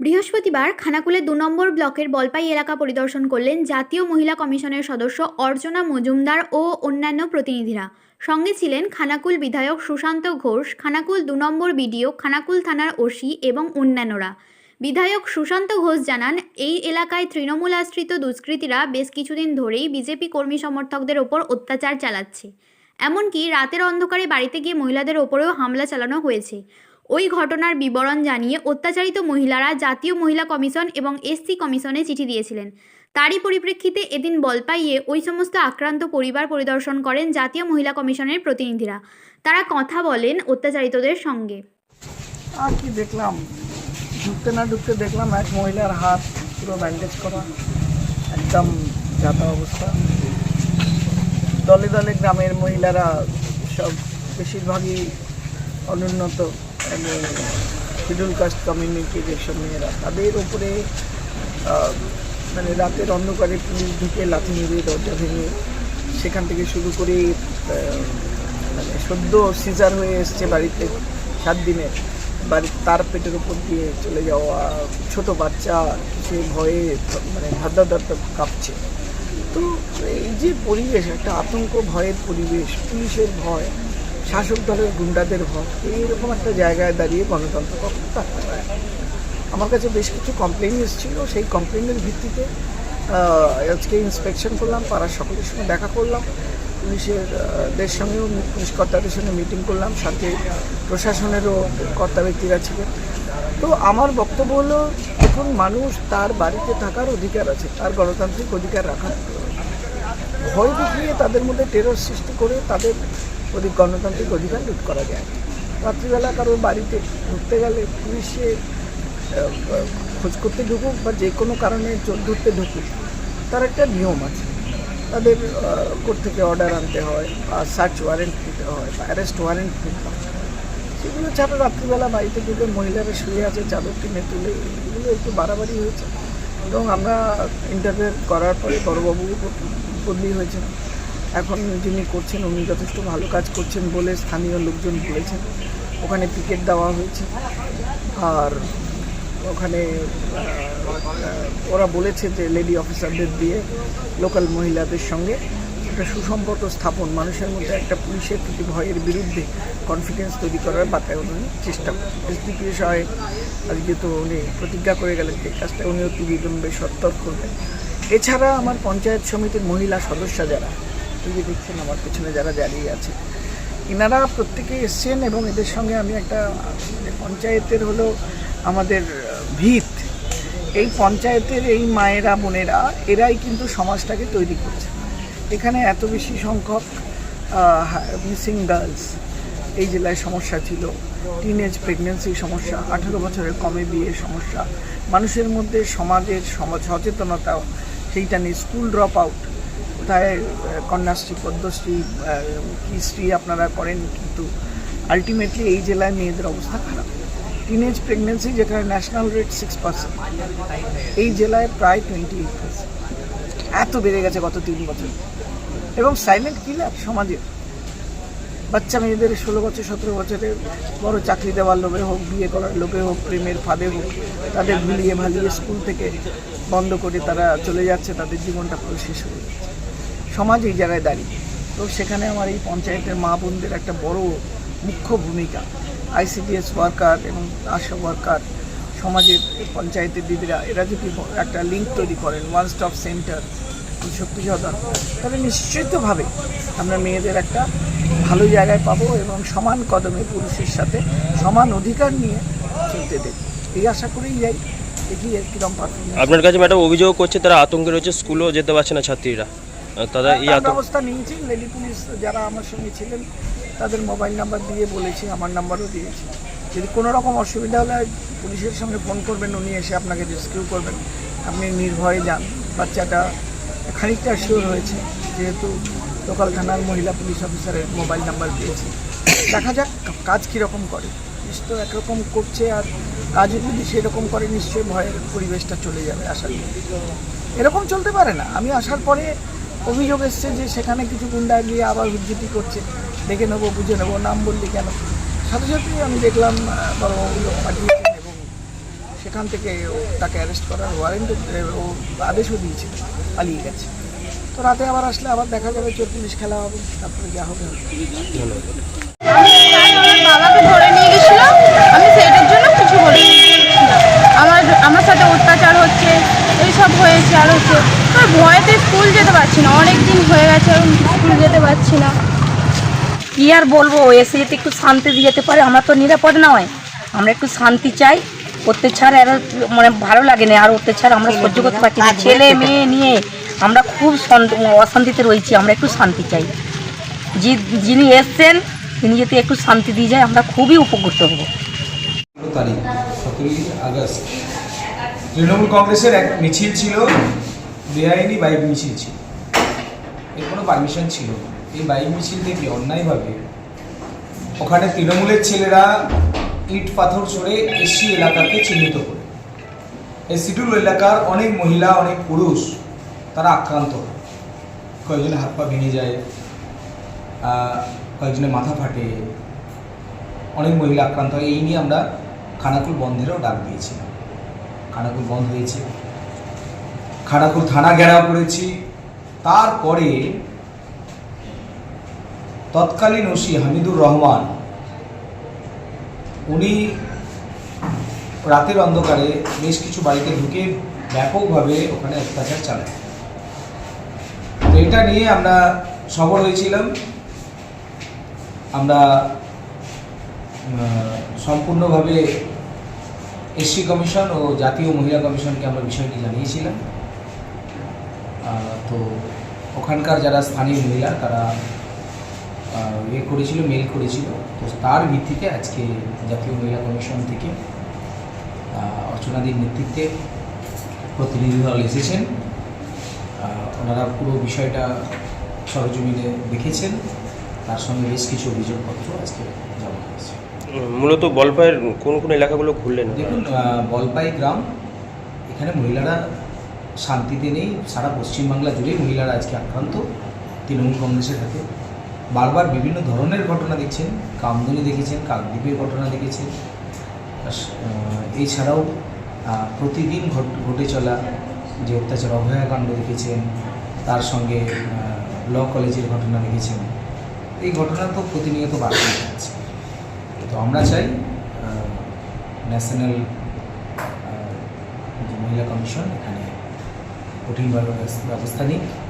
বৃহস্পতিবার খানাকুলে দু নম্বর ব্লকের বলপাই এলাকা পরিদর্শন করলেন জাতীয় মহিলা কমিশনের সদস্য অর্চনা মজুমদার ও অন্যান্য প্রতিনিধিরা। সঙ্গে ছিলেন খানাকুল বিধায়ক সুশান্ত ঘোষ, খানাকুল দু নম্বর বিডিও, খানাকুল থানার ওসি এবং অন্যান্যরা। বিধায়ক সুশান্ত ঘোষ জানান, এই এলাকায় তৃণমূল আশ্রিত দুষ্কৃতীরা বেশ কিছুদিন ধরেই বিজেপি কর্মী সমর্থকদের ওপর অত্যাচার চালাচ্ছে। এমনকি রাতের অন্ধকারে বাড়িতে গিয়ে মহিলাদের ওপরেও হামলা চালানো হয়েছে। ওই ঘটনার বিবরণ জানিয়ে অত্যাচারিত মহিলারা জাতীয় মহিলা কমিশন এবং এসসি কমিশনে চিঠি দিয়েছিলেন। তারই পরিপ্রেক্ষিতে এদিন বলপাইয়ে ওই সমস্ত আক্রান্ত পরিবার পরিদর্শন করেন জাতীয় মহিলা কমিশনের প্রতিনিধিরা। তারা কথা বলেন অত্যাচারিতদের সঙ্গে। আর কি দেখলাম? ঢুকতে না ঢুকতে দেখলাম এক মহিলার হাত পুরো ব্যান্ডেজ করা, একদম যাতা অবস্থা। দলে দলে গ্রামের মহিলারা সব বেশিরভাগই অনুন্নত। এবং শিডিউল কাস্ট কমিউনিটির যেসব মেয়েরা তাদের আহ, মানে রাতের অন্ধকারে পুলিশ ঢুকে লাথি মেরে দরজা ভেঙে সেখান থেকে শুরু করে মানে সদ্য সিজার হয়ে এসছে বাড়িতে সাত দিনে। বাড়ির তার পেটের উপর দিয়ে চলে যাওয়া ছোট বাচ্চা সে ভয়ে মানে ধাদ্দা ধাদ্দা কাঁপছে। তো এই যে পরিবেশ একটা আতঙ্ক ভয়ের পরিবেশ পুলিশের ভয় শাসক দলের গুন্ডাদের ভয়। এইরকম একটা জায়গায় দাঁড়িয়ে গণতন্ত্র কখনো থাকতে পারে? আমার কাছে বেশ কিছু কমপ্লেন এসেছিল। সেই কমপ্লেনের ভিত্তিতে আজকে ইন্সপেকশন করলাম পাড়ার সকলের সঙ্গে দেখা করলাম। পুলিশের আহ, দের সঙ্গেও পুলিশ কর্তাদের সঙ্গে মিটিং করলাম। সাথে প্রশাসনেরও কর্তা ব্যক্তিরা ছিলেন। তো আমার বক্তব্য হলো এখন মানুষ তার বাড়িতে থাকার অধিকার আছে তার গণতান্ত্রিক অধিকার রাখার। ভয় দেখিয়ে তাদের মধ্যে টেরর সৃষ্টি করে তাদের অধিক গণতান্ত্রিক অধিকার লুট করা যায়। রাত্রিবেলা কারোর বাড়িতে ঢুকতে গেলে পুলিশে খোঁজ করতে ঢুকুক বা যে কোনো কারণে চোর ধরতে ঢুকুক, তার একটা নিয়ম আছে। তাদের কোর্ট থেকে অর্ডার আনতে হয় বা সার্চ ওয়ারেন্ট দিতে হয় বা অ্যারেস্ট ওয়ারেন্ট দিতে হয়। সেগুলো ছাড়া রাত্রিবেলা বাড়িতে ঢুকে মহিলারা শুয়ে আছে, চাদর কিনে তুলে, এগুলো একটু বাড়াবাড়ি হয়েছে। এবং আমরা ইন্টারভিউ করার পরে বড়বাবু বদলি হয়েছেন। এখন যিনি করছেন, উনি যথেষ্ট ভালো কাজ করছেন বলে স্থানীয় লোকজন বলেছেন। ওখানে টিকিট দেওয়া হয়েছে। আর ওখানে ওরা বলেছে যে লেডি অফিসারদের দিয়ে লোকাল মহিলাদের সঙ্গে একটা সুসম্পর্ক স্থাপন, মানুষের মধ্যে একটা পুলিশের প্রতি ভয়ের বিরুদ্ধে কনফিডেন্স তৈরি করার বাতায়ন উনি চেষ্টা করেন। এসডিপি সাহেব আজকে তো উনি প্রতিজ্ঞা করে গেলেন যে কাজটা উনি অতি বিলম্বে সত্তর করবেন এছাড়া আমার পঞ্চায়েত সমিতির মহিলা সদস্য যারা যে দেখছেন, আমার পেছনে যারা দাঁড়িয়ে আছে। এনারা প্রত্যেকে এসছেন এবং এদের সঙ্গে আমি একটা মানে পঞ্চায়েতের হলো আমাদের ভিত। এই পঞ্চায়েতের এই মায়েরা, বোনেরা, এরাই কিন্তু সমাজটাকে তৈরি করছে। এখানে এত বেশি সংখ্যক মিসিং গার্লস এই জেলায় সমস্যা ছিল। টিনেজ প্রেগনেন্সি সমস্যা, আঠেরো বছরের কমে বিয়ের সমস্যা। মানুষের মধ্যে সমাজের সমাজ সচেতনতা সেইটা নিয়ে স্কুল ড্রপ আউট কোথায় কন্যাশ্রী পদ্মশ্রী আহ, কৃষি আপনারা করেন কিন্তু আলটিমেটলি এই জেলায় মেয়েদের অবস্থা খারাপ। টিনেজ প্রেগনেন্সি যেখানে ন্যাশনাল রেট সিক্স পার্সেন্ট এই জেলায় প্রায় টোয়েন্টি এইট পার্সেন্ট এত বেড়ে গেছে গত তিন বছর। এবং সাইলেন্ট কিলার সমাজের বাচ্চা মেয়েদের ষোলো বছর সতেরো বছরে বড় চাকরি দেওয়ার লোভে হোক বিয়ে করার লোভে হোক প্রেমের ফাঁদে হোক তাদের ভুলিয়ে ভালিয়ে স্কুল থেকে বন্ধ করে তারা চলে যাচ্ছে তাদের জীবনটা পুরো শেষ হয়ে যাচ্ছে। সমাজ এই জায়গায় দাঁড়িয়ে। তো সেখানে আমার এই পঞ্চায়েতের মা বোনদের একটা বড় মুখ্য ভূমিকা। আইসিডিএস ওয়ার্কার এবং আশা ওয়ার্কার সমাজের পঞ্চায়েতের দিদিরা, এরা যদি একটা লিঙ্ক তৈরি করেন one stop centre Shakti Sadan, তাহলে নিশ্চিতভাবে আমরা মেয়েদের একটা ভালো জায়গায় পাবো এবং সমান কদমে পুরুষের সাথে সমান অধিকার নিয়ে চলতে দেব। এই আশা করেই যাই এর কিরম পারফরমেন্স আপনার কাছে ম্যাডাম অভিযোগ করছে, তারা আতঙ্কে রয়েছে স্কুলেও যেতে পারছে না ছাত্রীরা। তারা এই তার আতঙ্ক ব্যবস্থা নিয়েছি। লেডি পুলিশ যারা আমার সঙ্গে ছিলেন তাদের মোবাইল নাম্বার দিয়ে বলেছি আমার নাম্বারও দিয়েছি। যদি কোনো রকম অসুবিধা হলে পুলিশের সঙ্গে ফোন করবেন উনি এসে আপনাকে রেস্কিউ করবেন। আপনি নির্ভয়ে যান। বাচ্চাটা খানিকটা শিওর হয়েছে যেহেতু লোকাল থানার মহিলা পুলিশ অফিসারের মোবাইল নাম্বার দিয়েছি। দেখা যাক কাজ কীরকম করে। পুলিশ তো একরকম করছে আর কাজও যদি সেরকম করে নিশ্চয়ই ভয়ের পরিবেশটা চলে যাবে আশা করি। এরকম চলতে পারে না। আমি আসার পরে অভিযোগ এসছে যে সেখানে কিছু গুন্ডা গিয়ে আবার হুজ্জুতি করছে। দেখে নেব, বুঝে নেব, নাম বললি কেন? সাথে সাথে আমি দেখলাম বড়বাবু লোক পাঠিয়েছেন এবং সেখান থেকে তাকে অ্যারেস্ট করার ওয়ারেন্ট ও আদেশও দিয়েছে, পালিয়ে গেছে। তো রাতে আবার আসলে আবার দেখা যাবে চোর পুলিশ খেলা হবে, তারপরে যা হবে হবে। ধন্যবাদ আমার বাবাকে ধরে নিয়ে গেছিল আমি সেইটার জন্য কিছু বলিনি আমার আমার সাথে অত্যাচার হচ্ছে এইসব হয়েছে আর হচ্ছে তো ভয়েতে স্কুল যেতে পারছি না অনেক দিন স্কুল যেতে পারছি না। কি আর বলব এসে যদি একটু শান্তি দিয়ে যেতে পারে আমরা তো নিরাপদ নয়। আমরা একটু শান্তি চাই। অত্যাচার আর মানে ভালো লাগে না আর অত্যাচার আমরা সহ্য করতে পারছি না। ছেলে মেয়ে নিয়ে আমরা খুব অশান্তিতে রয়েছি আমরা একটু শান্তি চাই। যে যিনি এসছেন তিনি যদি একটু শান্তি দিয়ে যায় আমরা খুবই উপকৃত হব। তারিখ সতেরোই আগস্ট। তৃণমূল কংগ্রেসের এক মিছিল ছিল বেআইনি বাইক মিছিল ছিল। পারমিশন ছিল। এই বাইক মিছিল থেকে অন্যায়ভাবে ওখানে তৃণমূলের ছেলেরা ইট পাথর ছড়ে এসি এলাকাকে চিহ্নিত করে। এই সিটুল এলাকার অনেক মহিলা অনেক পুরুষ তারা আক্রান্ত হয়। কয়েকজনের হাত পা ভেঙে যায় আহ, কয়েকজনের মাথা ফাটে। অনেক মহিলা আক্রান্ত হয়। এই নিয়ে আমরা খানাকুল বন্ধেরও ডাক দিয়েছিলাম। খানাকুল বন্ধ হয়েছে। খানাকুল থানা ঘেরাও করেছি। তারপরে তৎকালীন ওসি হামিদুর রহমান, উনি রাতের অন্ধকারে বেশ কিছু বাড়িতে ঢুকে ব্যাপকভাবে ওখানে অত্যাচার চালায়। তো এটা নিয়ে আমরা সবর হয়েছিলাম। আমরা সম্পূর্ণভাবে এসসি কমিশন ও জাতীয় মহিলা কমিশনকে আমরা বিষয়টি জানিয়েছিলাম। তো ওখানকার যারা স্থানীয় মহিলা, তারা ইয়ে করেছিল মেল করেছিল। তো তার ভিত্তিতে আজকে জাতীয় মহিলা কমিশন থেকে অর্চনাদির নেতৃত্বে প্রতিনিধি দল এসেছেন। ওনারা পুরো বিষয়টা সরজমিনে দেখেছেন। তার সঙ্গে বেশ কিছু অভিযোগপত্র আজকে জমা হয়েছে। মূলত বলপায়ের কোন কোন এলাকাগুলো ঘুরলেন? দেখুন বলপাই গ্রাম এখানে মহিলারা শান্তিতে নেই। সারা পশ্চিমবাংলা জুড়েই মহিলারা আজকে আক্রান্ত। তৃণমূল কংগ্রেসের হাতে বারবার বিভিন্ন ধরনের ঘটনা দেখছেন। কামদুনি দেখেছেন, কাকদ্বীপের ঘটনা দেখেছেন। এছাড়াও প্রতিদিন ঘট- চলা যে অত্যাচার, অভয়াকাণ্ড দেখেছেন, তার সঙ্গে ল কলেজের ঘটনা দেখেছেন। এই ঘটনা তো প্রতিনিয়ত বাড়তে যাচ্ছে। তো আমরা চাই ন্যাশনাল মহিলা কমিশন, এখানে ব্যবস- ব্যবস্থা নিক।